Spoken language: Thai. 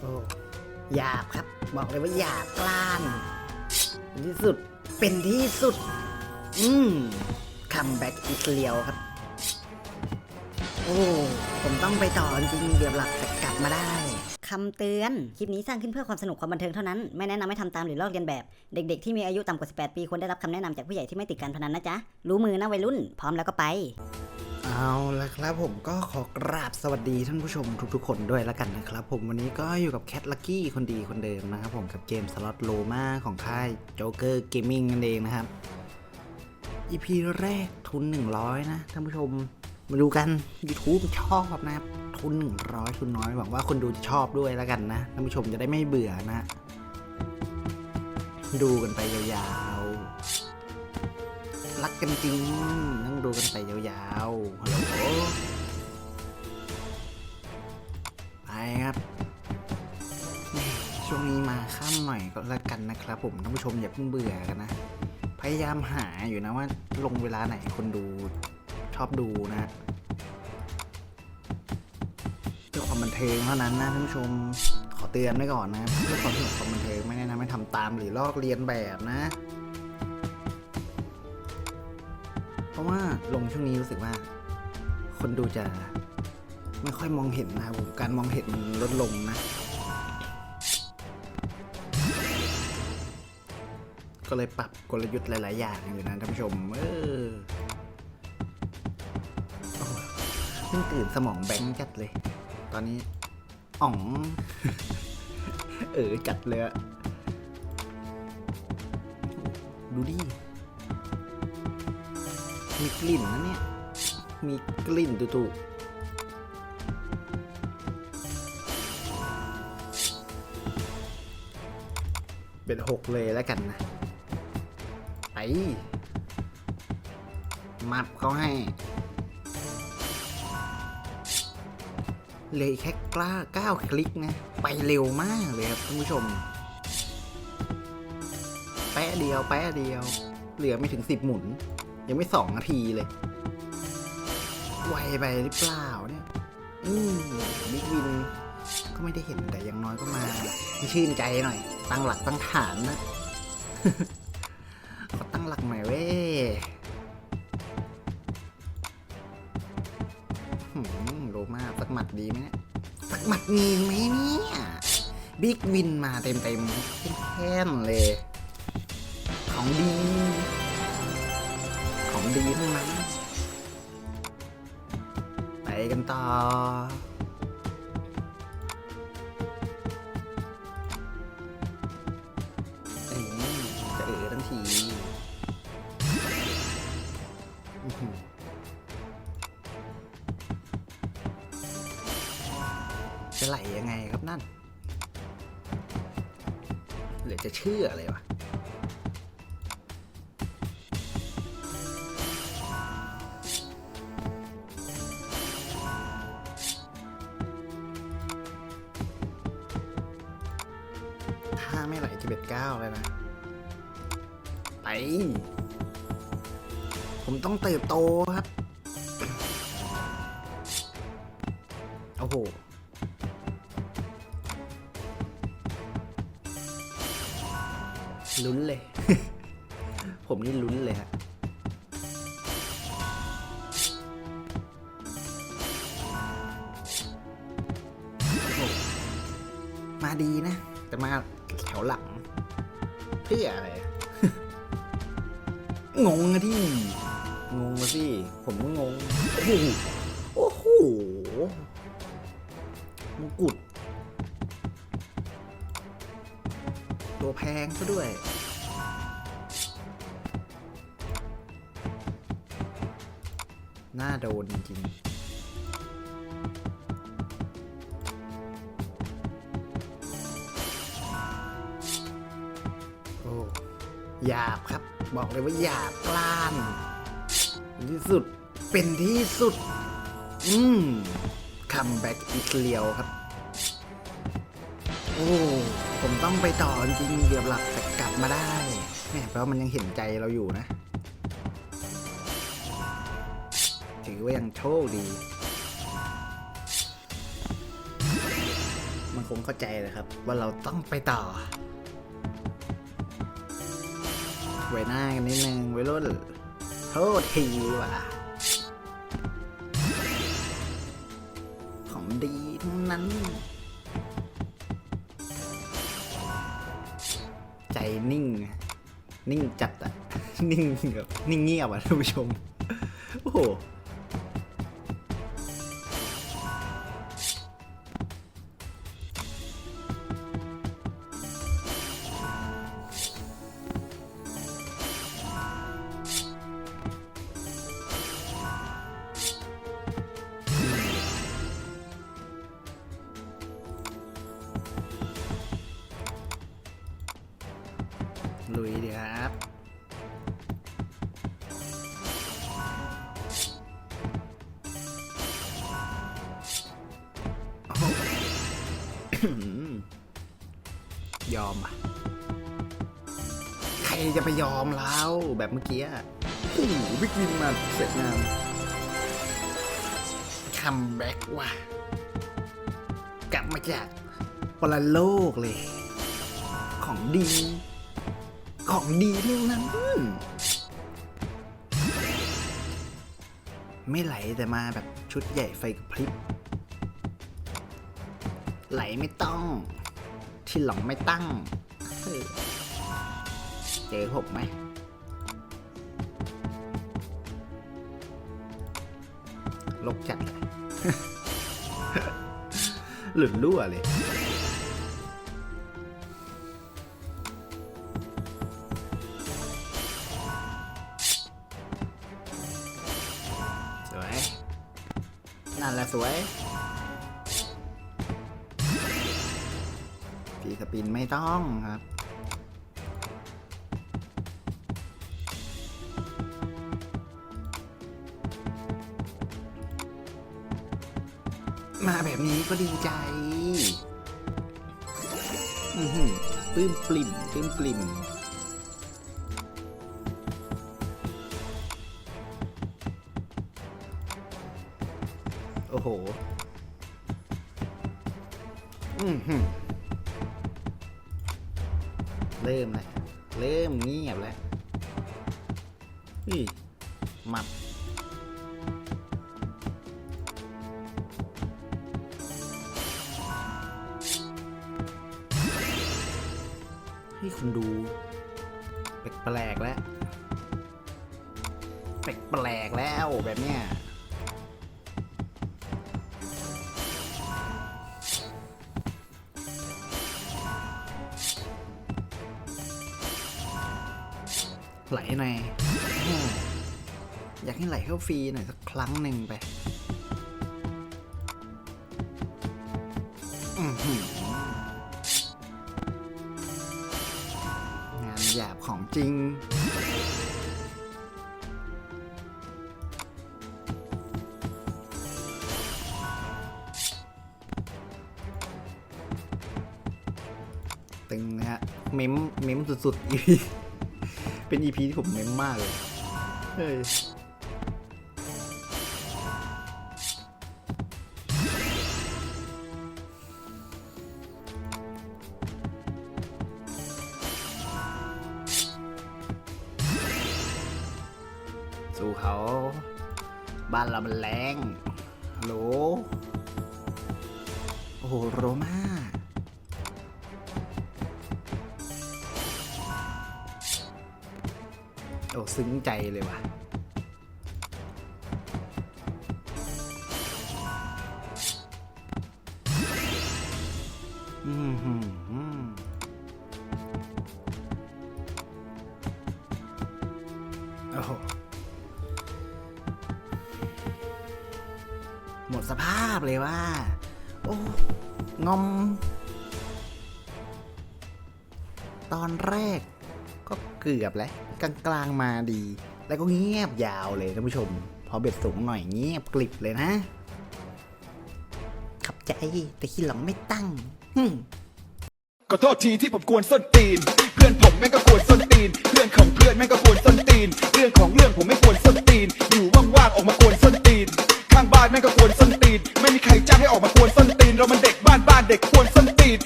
โอ้หยาบครับ บอกเลยว่าหยาบกล้านที่สุดเป็นที่สุด อืมคัมแบ็กอีกเลียวครับ โอ้ ผมต้องไปต่อจริงเดี๋ยวหลักแต่กลับมาได้คำเตือน คลิปนี้สร้างขึ้นเพื่อความสนุกความบันเทิงเท่านั้น ไม่แนะนำให้ทำตามหรือลอกเลียนแบบ เด็กๆที่มีอายุต่ำกว่า 18 ปีควรได้รับคำแนะนำจากผู้ใหญ่ที่ไม่ติดการพนันนะจ๊ะ รู้มือนะวัยรุ่น พร้อมแล้วก็ไป เอาละครับผมก็ขอกราบสวัสดีท่านผู้ชมทุกๆคนด้วยแล้วกันนะครับผมวันนี้ก็อยู่กับแคทลักกี้คนดีคนเดิมนะครับผมกับเกมสล็อตโลมาของค่ายโจ๊กเกอร์เกมมิ่งนั่นเองนะครับ EP แรกทุน 100 นะท่านผู้ชมมาดูกัน YouTube ชอบนะครับทุน 100 ทุนน้อยหวังว่าคนดูจะชอบด้วยแล้วกันนะท่านผู้ชมจะได้ไม่เบื่อนะ ดูกันไปยาว รักกันจริงต้องดูกันไปยาวๆฮัลโหลไปครับ ช่วงนี้มาค่ำหน่อยก็แล้วกันนะครับ ผมท่านผู้ชมอย่าเพิ่งเบื่อกันนะ พยายามหาอยู่นะว่าลงเวลาไหนคนดูชอบดูนะเพื่อความบันเทิงเท่านั้นนะท่านผู้ชมขอเตือนไว้ก่อนนะเพื่อความสนุกความบันเทิงไม่แนะนำให้ทำตามหรือลอกเลียนแบบนะ ราะว่าลงช่วงนี้รู้สึกว่า คนดูจะไม่ค่อยมองเห็นนะครับผมการมองเห็นลดลงนะ ก็เลยปรับกลยุทธ์หลาย ๆ อย่างอยู่นะท่านผู้ชม เออเพิ่งตื่นสมองแบงค์จัดเลย ตอนนี้อ๋อง เออจัดเลยดูดิ มีกลิ่นนะเนี่ย มีกลิ่นตุๆเป็นหกเลยแล้วกันนะ ไปมับเขาให้เลยแค่กล้าก้าวคลิกนะ ไปเร็วมากเลยครับท่านผู้ชม แป๊ะเดียว แป๊ะเดียว เหลือไม่ถึงสิบหมุน ยังไม่สองนาทีเลย ไวไปหรือเปล่าเนี่ย อืมบิ๊กวิน ก็ไม่ได้เห็นแต่อยังน้อยก็มาชื่นใจหน่อย ตั้งหลักตั้งฐานนะขอตั้งหลักใหม่เว้ยโรมาสักหมัดดีไหมเนี่ยสักหมัดมีไหมเนี่ยบิ๊กวินมาเต็มเต็มแค่นเลย ของดี ดีทั้งนั้น ไปกันต่อ เอ้ยจะเออทั้งทีอื้อหือจะไหลยังไงครับนั่น เหลือจะเชื่อเลยวะ ไม่ไหลจะเบ็ดเก้าเลยนะ ไป ผมต้องเติบโตครับ โอ้โห ลุ้นเลย ผมนี่ลุ้นเลยฮะโอ้โหมาดีนะ แต่มา วหลังเพื่ออะไรอะงงอะที่งงอะสิ ผมก็งงโอ้โหโอ้โหมงกุฎตัวแพงซะด้วย น่าโดนจริง หยาบครับ บอกเลยว่าหยาบกล้านที่สุดเป็นที่สุด อืมคัมแบ็กอีกเลียวครับ โอ้ผมต้องไปต่อจริงเกือบหลับแต่กลับมาได้แม่แปลว่ามันยังเห็นใจเราอยู่นะ ถือว่ายังโชคดี มันคงเข้าใจเลยครับ ว่าเราต้องไปต่อ ไว้หน้ากันนิดนึงไว้รุ่นโทษทีว่ะ ของดีทั้งนั้น ใจนิ่ง นิ่งจัดอะนิ่งแบบนิ่งเงียบอะท่านผู้ชม โอ้โห ยอมอะ ใครจะไปยอมเราแบบเมื่อกี้โอ้โหบิ๊กวินมาเสร็จงามคัมแบ็กว่ะ กลับมาจากปรโลกเลย ของดี ของดีทั้งนั้น ไม่ไหลแต่มาแบบชุดใหญ่ไฟกระพริบ ไหลไม่ต้อง ที่หลังไม่ตั้ง เจอผมไหมลกจัดเลยหลุดรั่วเลย สวย นั่นแหละสวย สปินไม่ต้องครับมาแบบนี้ก็ดีใจอือหือปลื้มปลิ่มปลื้มปลิ่มโอ้โห อือหือ เริ่มแล้วเริ่มเงียบแล้วนี่มับให้คุณดู แปลกๆแล้ว แปลกๆแล้วแบบเนี้ย ไหลหน่อยอยากให้ไหลเข้าฟรีหน่อยสักครั้งหนึ่งไปงานหยาบของจริงตึงนะฮะเมมเมมสุดๆ เป็น EP ที่ผมเม้มมากเลยเฮ้ยสู้เขา บ้านเรามันแรงฮัลโหลโอ้โหโรมา โอ้ซึ้งใจเลยว่ะอืมหืมหืมโอ้โหหมดสภาพเลยว่า โอ้ งอม ตอนแรก ก็เกือบแล้วกลางกลางๆมาดี แล้วก็เงียบยาวเลยท่านผู้ชม พอเบ็ดสูงหน่อยเงียบกลิบเลยนะ ขับใจแต่ขี้หลังไม่ตั้งหึ่มขอโทษทีที่ผมกวนส้นตีน เพื่อนผมแม่งก็กวนส้นตีน เพื่อนของเพื่อนแม่งก็กวนส้นตีน เรื่องของเรื่องผมไม่กวนส้นตีน อยู่ว่างๆออกมากวนส้นตีน ข้างบ้านแม่งก็กวนส้นตีน ไม่มีใครจ้างให้ออกมากวนส้นตีน เรามันเด็กบ้านบ้านเด็กกวรส้นตีน